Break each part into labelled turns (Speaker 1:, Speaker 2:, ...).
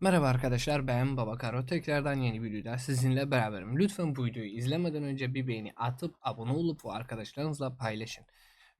Speaker 1: Merhaba arkadaşlar ben Baba Karo tekrardan yeni bir videoda sizinle beraberim. Lütfen bu videoyu izlemeden önce bir beğeni atıp abone olup bu arkadaşlarınızla paylaşın.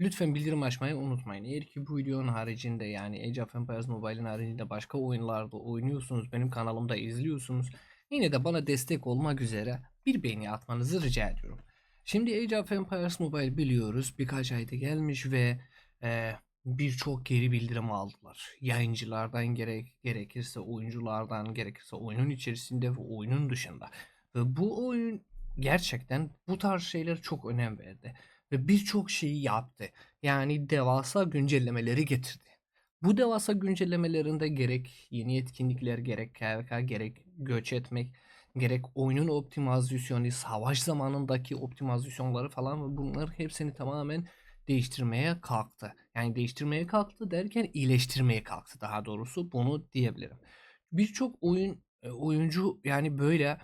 Speaker 1: Lütfen bildirim açmayı unutmayın. Eğer ki bu videonun haricinde yani Age of Empires Mobile'in haricinde başka oyunlarda oynuyorsunuz, benim kanalımda izliyorsunuz. Yine de bana destek olmak üzere bir beğeni atmanızı rica ediyorum. Şimdi Age of Empires Mobile biliyoruz birkaç ayda gelmiş ve e, birçok geri bildirim aldılar. Yayıncılardan gerek gerekirse oyunculardan gerekirse oyunun içerisinde ve oyunun dışında. Ve bu oyun gerçekten bu tarz şeylere çok önem verdi ve birçok şeyi yaptı. Yani devasa güncellemeleri getirdi. Bu devasa güncellemelerinde gerek yeni etkinlikler, gerek KVK, gerek göç etmek, gerek oyunun optimizasyonu, savaş zamanındaki optimizasyonları falan ve bunların hepsini tamamen değiştirmeye kalktı. Yani değiştirmeye kalktı derken iyileştirmeye kalktı daha doğrusu bunu diyebilirim. Birçok oyun e, oyuncu yani böyle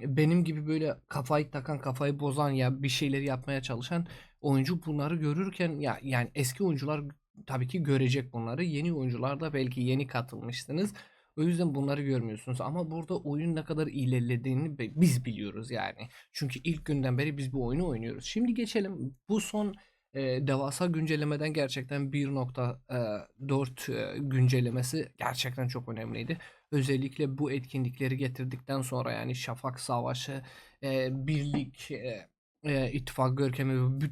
Speaker 1: e, benim gibi böyle kafayı takan, kafayı bozan ya bir şeyleri yapmaya çalışan oyuncu bunları görürken ya yani eski oyuncular tabii ki görecek bunları. Yeni oyuncular da belki yeni katılmışsınız. O yüzden bunları görmüyorsunuz ama burada oyun ne kadar ilerlediğini biz biliyoruz yani. Çünkü ilk günden beri biz bu oyunu oynuyoruz. Şimdi geçelim bu son e, devasa güncellemeden gerçekten 1.4 e, güncellemesi gerçekten çok önemliydi. Özellikle bu etkinlikleri getirdikten sonra yani Şafak Savaşı, e, Birlik, e, e, İttifak Görkemi bu,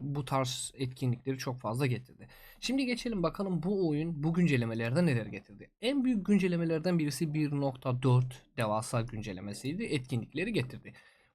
Speaker 1: bu tarz etkinlikleri çok fazla getirdi. Şimdi geçelim bakalım bu oyun bu güncellemelerde neler getirdi. En büyük güncellemelerden birisi 1.4 devasa güncellemesiydi. Etkinlikleri getirdi.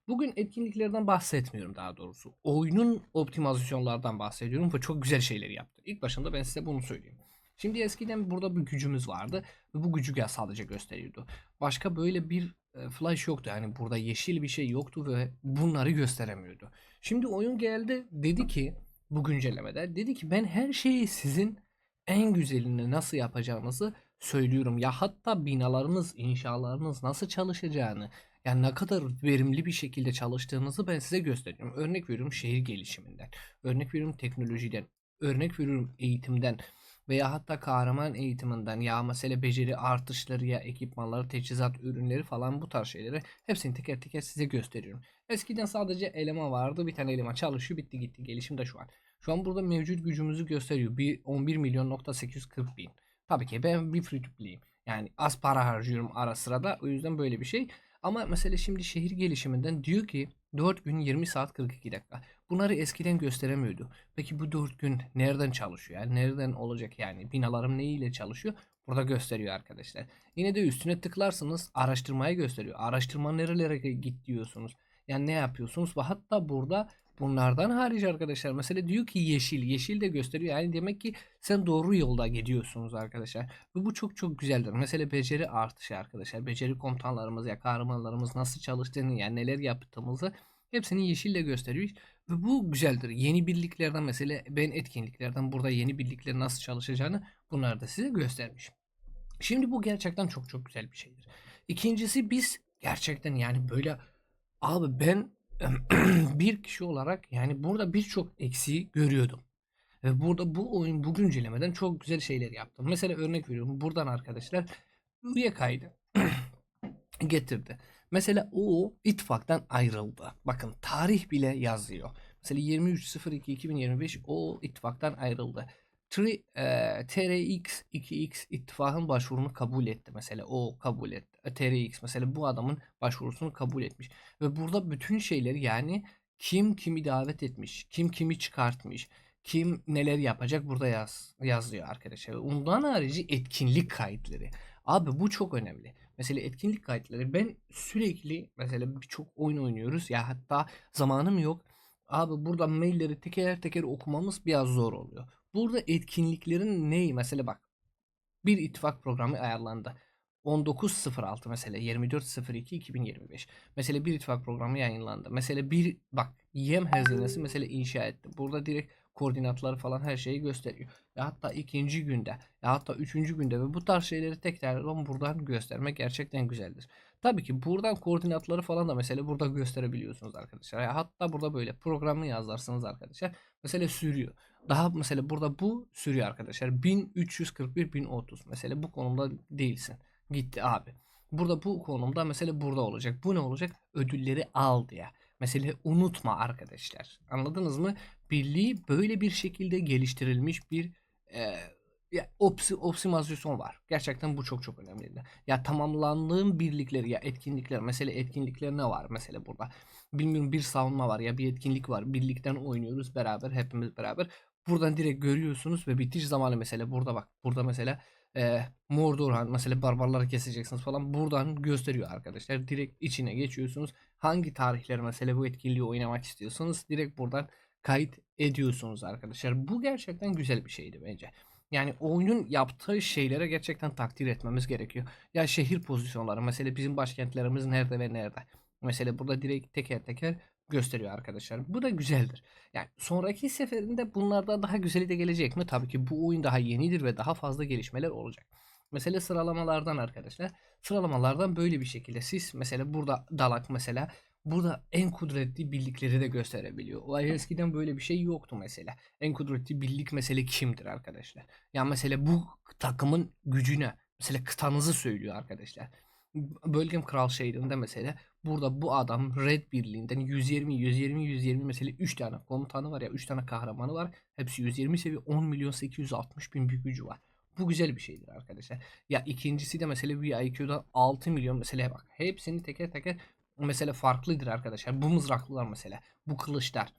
Speaker 1: Bugün etkinliklerden bahsetmiyorum daha doğrusu. Oyunun optimizasyonlardan bahsediyorum ve çok güzel şeyleri yaptı. İlk başında ben size bunu söyleyeyim. Şimdi eskiden burada bir gücümüz vardı ve bu gücü sadece gösteriyordu. Başka böyle bir e, flash yoktu. Yani burada yeşil bir şey yoktu ve bunları gösteremiyordu. Şimdi oyun geldi dedi ki bu güncellemede dedi ki ben her şeyi sizin en güzelini nasıl yapacağınızı söylüyorum. Ya hatta binalarınız, inşalarınız nasıl çalışacağını, yani ne kadar verimli bir şekilde çalıştığınızı ben size göstereceğim. Örnek veriyorum şehir gelişiminden, örnek veriyorum teknolojiden, örnek veriyorum eğitimden veya hatta kahraman eğitiminden ya mesele beceri artışları ya ekipmanları, teçhizat ürünleri falan bu tarz şeyleri hepsini teker teker size gösteriyorum. Eskiden sadece eleman vardı. Bir tane eleman çalışıyor bitti gitti. Gelişim de şu an. Şu an burada mevcut gücümüzü gösteriyor. Bir 11 milyon nokta 840 bin. Tabii ki ben bir free to play'im. Yani az para harcıyorum ara sırada. O yüzden böyle bir şey. Ama mesela şimdi şehir gelişiminden diyor ki 4 gün 20 saat 42 dakika. Bunları eskiden gösteremiyordu. Peki bu 4 gün nereden çalışıyor? Yani nereden olacak yani? Binalarım ne ile çalışıyor? Burada gösteriyor arkadaşlar. Yine de üstüne tıklarsınız araştırmayı gösteriyor. Araştırma nerelere git diyorsunuz. Yani ne yapıyorsunuz? Ve hatta burada Bunlardan hariç arkadaşlar mesela diyor ki yeşil. Yeşil de gösteriyor. Yani demek ki sen doğru yolda gidiyorsunuz arkadaşlar. Ve bu çok çok güzeldir. Mesela beceri artışı arkadaşlar. Beceri komutanlarımız ya kahramanlarımız nasıl çalıştığını yani neler yaptığımızı hepsini yeşille gösteriyor. Ve bu güzeldir. Yeni birliklerden mesela ben etkinliklerden burada yeni birliklerin nasıl çalışacağını bunları da size göstermişim. Şimdi bu gerçekten çok çok güzel bir şeydir. İkincisi biz gerçekten yani böyle abi ben bir kişi olarak yani burada birçok eksiği görüyordum. Ve burada bu oyun bu güncellemeden çok güzel şeyler yaptım. Mesela örnek veriyorum buradan arkadaşlar üye kaydı getirdi. Mesela o ittifaktan ayrıldı. Bakın tarih bile yazıyor. Mesela 23.02.2025 o ittifaktan ayrıldı. TRX 2X ittifakın başvurunu kabul etti mesela o kabul etti. TRX mesela bu adamın başvurusunu kabul etmiş ve burada bütün şeyleri yani kim kimi davet etmiş, kim kimi çıkartmış, kim neler yapacak burada yaz, yazıyor arkadaşlar. Ondan harici etkinlik kayıtları. Abi bu çok önemli. Mesela etkinlik kayıtları ben sürekli mesela birçok oyun oynuyoruz ya hatta zamanım yok. Abi burada mailleri teker teker okumamız biraz zor oluyor. Burada etkinliklerin neyi? Mesela bak. Bir ittifak programı ayarlandı. 19.06 mesela 24.02.2025. Mesela bir ittifak programı yayınlandı. Mesela bir bak yem hazinesi mesela inşa etti. Burada direkt koordinatları falan her şeyi gösteriyor. Ya hatta ikinci günde ya hatta üçüncü günde ve bu tarz şeyleri tekrardan buradan göstermek gerçekten güzeldir. Tabii ki buradan koordinatları falan da mesela burada gösterebiliyorsunuz arkadaşlar. Ya hatta burada böyle programı yazarsınız arkadaşlar. Mesela sürüyor. Daha mesela burada bu sürüyor arkadaşlar. 1341 1030. Mesela bu konumda değilsin. Gitti abi. Burada bu konumda mesela burada olacak. Bu ne olacak? Ödülleri al diye. Mesela unutma arkadaşlar. Anladınız mı? Birliği böyle bir şekilde geliştirilmiş bir e, opsi, optimizasyon var. Gerçekten bu çok çok önemli. Ya tamamlandığım birlikleri ya etkinlikler. Mesela etkinlikler ne var mesela burada? Bilmiyorum bir savunma var ya bir etkinlik var. Birlikten oynuyoruz beraber hepimiz beraber. Buradan direkt görüyorsunuz ve bitiş zamanı mesela burada bak. Burada mesela e, Mordorhan mesela barbarları keseceksiniz falan buradan gösteriyor arkadaşlar. Direkt içine geçiyorsunuz. Hangi tarihler mesela bu etkinliği oynamak istiyorsanız direkt buradan kayıt ediyorsunuz arkadaşlar. Bu gerçekten güzel bir şeydi bence. Yani oyunun yaptığı şeylere gerçekten takdir etmemiz gerekiyor. Ya şehir pozisyonları mesela bizim başkentlerimiz nerede ve nerede. Mesela burada direkt teker teker gösteriyor arkadaşlar. Bu da güzeldir. Yani sonraki seferinde bunlardan daha güzeli de gelecek mi? Tabii ki bu oyun daha yenidir ve daha fazla gelişmeler olacak. Mesela sıralamalardan arkadaşlar. Sıralamalardan böyle bir şekilde siz mesela burada dalak mesela burada en kudretli birlikleri de gösterebiliyor. O eskiden böyle bir şey yoktu mesela. En kudretli birlik mesela kimdir arkadaşlar? Yani mesela bu takımın gücüne mesela kıtanızı söylüyor arkadaşlar. Bölgem Kral şehrinde mesela burada bu adam Red Birliği'nden 120 120 120 mesela 3 tane komutanı var ya 3 tane kahramanı var. Hepsi 120 seviye 10 milyon 860 bin bir gücü var. Bu güzel bir şeydir arkadaşlar. Ya ikincisi de mesela bir IQ'dan 6 milyon mesela bak hepsini teker teker mesela farklıdır arkadaşlar. Bu mızraklılar mesela. Bu kılıçlar.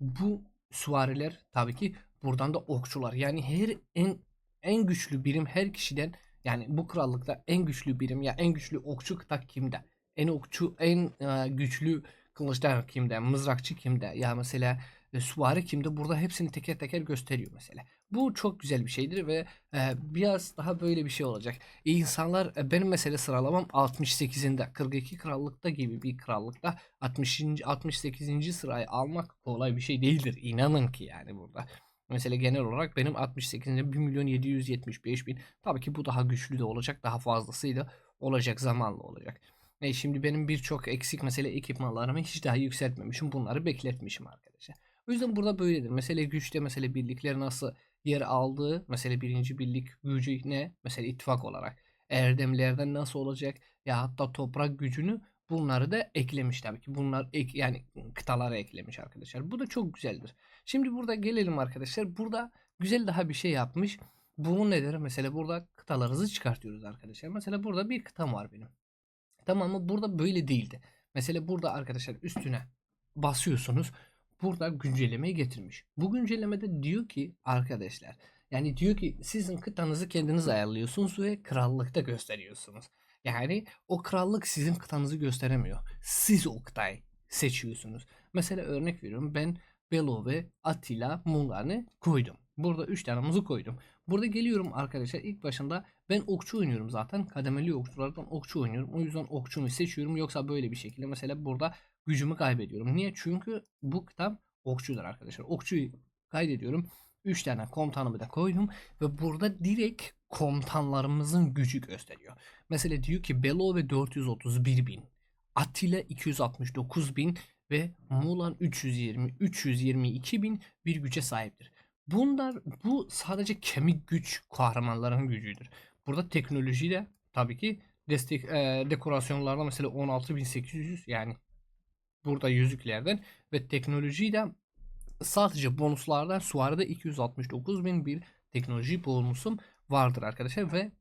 Speaker 1: Bu süvariler tabii ki buradan da okçular. Yani her en en güçlü birim her kişiden yani bu krallıkta en güçlü birim ya en güçlü okçu kıta kimde? En okçu en e, güçlü kılıçlar kimde? Mızrakçı kimde? Ya mesela e, süvari kimde? Burada hepsini teker teker gösteriyor mesela. Bu çok güzel bir şeydir ve e, biraz daha böyle bir şey olacak. E, insanlar e, benim mesela sıralamam 68'inde 42 krallıkta gibi bir krallıkta 60. 68. sırayı almak kolay bir şey değildir. İnanın ki yani burada. Mesela genel olarak benim 68'inde 1 milyon 775 bin. Tabii ki bu daha güçlü de olacak. Daha fazlasıyla olacak zamanla olacak. E şimdi benim birçok eksik mesela ekipmanlarımı hiç daha yükseltmemişim. Bunları bekletmişim arkadaşlar. O yüzden burada böyledir. Mesela güçte mesela birlikler nasıl yer aldığı mesela birinci birlik gücü ne? Mesela ittifak olarak. Erdemlerden nasıl olacak? Ya hatta toprak gücünü bunları da eklemiş tabii ki. Bunlar ek, yani kıtalara eklemiş arkadaşlar. Bu da çok güzeldir. Şimdi burada gelelim arkadaşlar. Burada güzel daha bir şey yapmış. Bu nedir? Mesela burada kıtalarınızı çıkartıyoruz arkadaşlar. Mesela burada bir kıtam var benim. Tamam mı? Burada böyle değildi. Mesela burada arkadaşlar üstüne basıyorsunuz. Burada güncellemeyi getirmiş. Bu güncellemede diyor ki arkadaşlar yani diyor ki sizin kıtanızı kendiniz ayarlıyorsunuz ve krallıkta gösteriyorsunuz. Yani o krallık sizin kıtanızı gösteremiyor. Siz o kıtayı seçiyorsunuz. Mesela örnek veriyorum ben Belo ve Attila Mulan'ı koydum. Burada 3 tanemizi koydum. Burada geliyorum arkadaşlar ilk başında ben okçu oynuyorum zaten. Kademeli okçulardan okçu oynuyorum. O yüzden okçumu seçiyorum. Yoksa böyle bir şekilde mesela burada gücümü kaybediyorum. Niye? Çünkü bu kitap okçudur arkadaşlar. Okçuyu kaydediyorum. 3 tane komutanımı da koydum ve burada direkt komutanlarımızın gücü gösteriyor. Mesela diyor ki Belo ve 431 bin, Attila 269 bin ve Mulan 320 322 bin bir güce sahiptir. Bunlar bu sadece kemik güç kahramanların gücüdür. Burada teknoloji de tabii ki destek e, dekorasyonlarda mesela 16800 yani burada yüzüklerden ve teknolojiyi de sadece bonuslardan Suar'da 269 bin bir teknoloji bonusum vardır arkadaşlar ve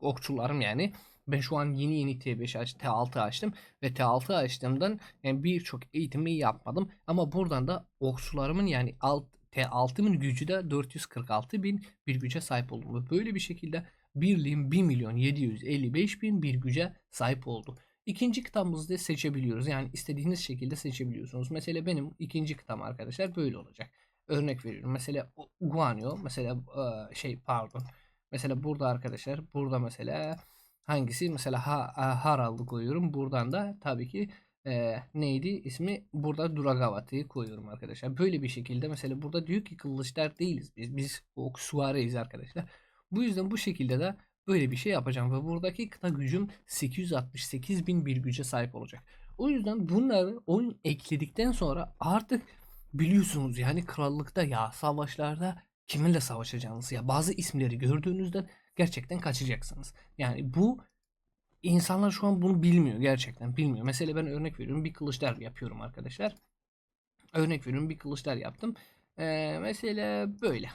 Speaker 1: okçularım yani ben şu an yeni yeni T5 aç, T6 açtım ve T6 açtığımdan yani birçok eğitimi yapmadım ama buradan da okçularımın yani alt T6'mın gücü de 446 bin bir güce sahip oldum ve böyle bir şekilde birliğim 1 milyon 755 bin bir güce sahip oldu. İkinci kıtamızda seçebiliyoruz. Yani istediğiniz şekilde seçebiliyorsunuz. Mesela benim ikinci kıtam arkadaşlar böyle olacak. Örnek veriyorum. Mesela Guanyo. Mesela şey pardon. Mesela burada arkadaşlar. Burada mesela hangisi? Mesela ha, Harald'ı koyuyorum. Buradan da tabii ki e, neydi ismi? Burada Duragavati'yi koyuyorum arkadaşlar. Böyle bir şekilde mesela burada diyor ki değiliz biz. Biz suareyiz arkadaşlar. Bu yüzden bu şekilde de Böyle bir şey yapacağım ve buradaki kıta gücüm 868 bin bir güce sahip olacak. O yüzden bunları oyun ekledikten sonra artık biliyorsunuz yani krallıkta ya savaşlarda kiminle savaşacağınızı ya bazı isimleri gördüğünüzden gerçekten kaçacaksınız. Yani bu insanlar şu an bunu bilmiyor gerçekten bilmiyor. Mesela ben örnek veriyorum bir kılıçlar yapıyorum arkadaşlar. Örnek veriyorum bir kılıçlar yaptım. Ee, mesela böyle.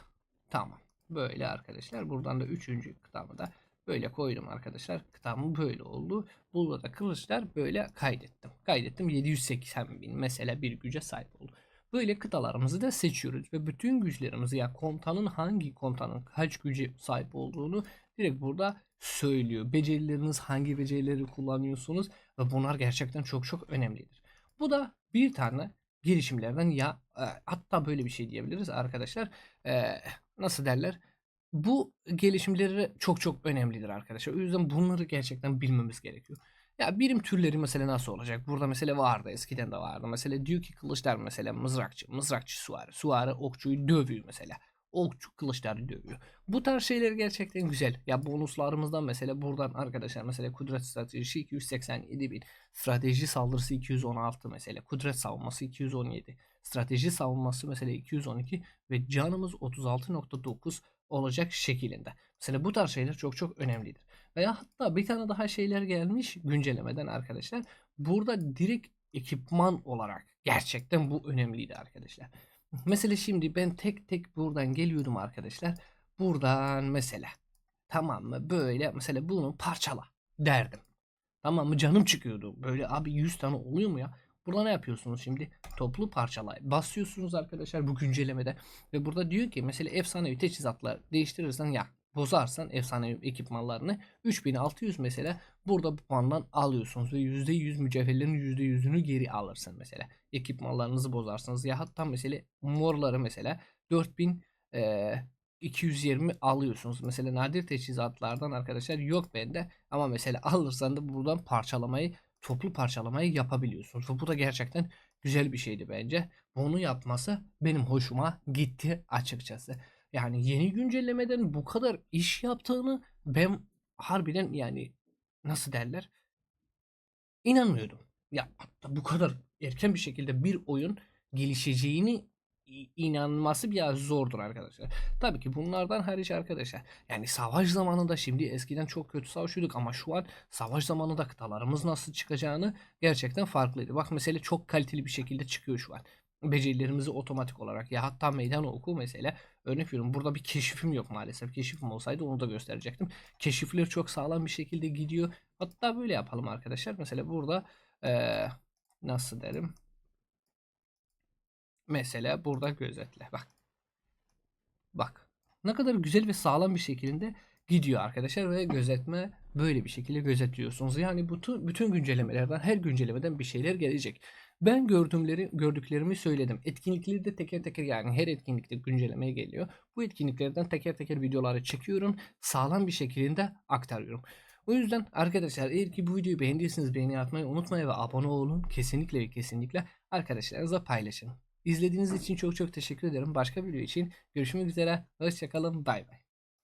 Speaker 1: Tamam. Böyle arkadaşlar. Buradan da üçüncü kıtamı da böyle koydum arkadaşlar. Kıtamı böyle oldu. Burada da kılıçlar böyle kaydettim. Kaydettim 780 bin mesela bir güce sahip oldu. Böyle kıtalarımızı da seçiyoruz ve bütün güçlerimizi ya komutanın hangi komutanın kaç güce sahip olduğunu direkt burada söylüyor. Becerileriniz hangi becerileri kullanıyorsunuz ve bunlar gerçekten çok çok önemlidir. Bu da bir tane girişimlerden ya e, hatta böyle bir şey diyebiliriz arkadaşlar. E, nasıl derler? Bu gelişimleri çok çok önemlidir arkadaşlar. O yüzden bunları gerçekten bilmemiz gerekiyor. Ya birim türleri mesela nasıl olacak? Burada mesela vardı eskiden de vardı. Mesela diyor ki kılıçlar mesela mızrakçı, mızrakçı suarı, suarı okçuyu dövüyor mesela. Okçu kılıçları dövüyor. Bu tarz şeyler gerçekten güzel. Ya bonuslarımızdan mesela buradan arkadaşlar mesela kudret stratejisi 287 bin. Strateji saldırısı 216 mesela. Kudret savunması 217. Strateji savunması mesela 212 ve canımız 36.9 olacak şekilde. Mesela bu tarz şeyler çok çok önemlidir. Veya hatta bir tane daha şeyler gelmiş güncellemeden arkadaşlar. Burada direkt ekipman olarak gerçekten bu önemliydi arkadaşlar. Mesela şimdi ben tek tek buradan geliyorum arkadaşlar. Buradan mesela tamam mı böyle mesela bunu parçala derdim. Tamam mı canım çıkıyordu. Böyle abi 100 tane oluyor mu ya? Burada ne yapıyorsunuz şimdi? Toplu parçalay. Basıyorsunuz arkadaşlar bu güncellemede. Ve burada diyor ki mesela efsanevi teçhizatlar değiştirirsen ya bozarsan efsanevi ekipmanlarını 3600 mesela burada bu puandan alıyorsunuz ve %100 mücevherlerin %100'ünü geri alırsın mesela. Ekipmanlarınızı bozarsanız ya hatta mesela morları mesela 4000 e, 220 alıyorsunuz. Mesela nadir teçhizatlardan arkadaşlar yok bende ama mesela alırsan da buradan parçalamayı toplu parçalamayı yapabiliyorsunuz. Bu da gerçekten güzel bir şeydi bence. Bunu yapması benim hoşuma gitti açıkçası. Yani yeni güncellemeden bu kadar iş yaptığını ben harbiden yani nasıl derler inanmıyordum. Ya hatta bu kadar erken bir şekilde bir oyun gelişeceğini inanması biraz zordur arkadaşlar. Tabii ki bunlardan hariç arkadaşlar. Yani savaş zamanında şimdi eskiden çok kötü savaşıyorduk ama şu an savaş zamanında kıtalarımız nasıl çıkacağını gerçekten farklıydı. Bak mesela çok kaliteli bir şekilde çıkıyor şu an. Becerilerimizi otomatik olarak ya hatta meydan oku mesela örnek veriyorum burada bir keşifim yok maalesef. Keşifim olsaydı onu da gösterecektim. Keşifler çok sağlam bir şekilde gidiyor. Hatta böyle yapalım arkadaşlar. Mesela burada ee, nasıl derim Mesela burada gözetle. Bak. Bak. Ne kadar güzel ve sağlam bir şekilde gidiyor arkadaşlar ve gözetme böyle bir şekilde gözetliyorsunuz. Yani bütün bütün güncellemelerden her güncellemeden bir şeyler gelecek. Ben gördüğümleri gördüklerimi söyledim. Etkinlikleri de teker teker yani her etkinlikte güncellemeye geliyor. Bu etkinliklerden teker teker videoları çekiyorum. Sağlam bir şekilde aktarıyorum. O yüzden arkadaşlar eğer ki bu videoyu beğendiyseniz beğeni atmayı unutmayın ve abone olun. Kesinlikle ve kesinlikle arkadaşlarınızla paylaşın. İzlediğiniz için çok çok teşekkür ederim. Başka bir video için görüşmek üzere. Hoşçakalın. Bay bay.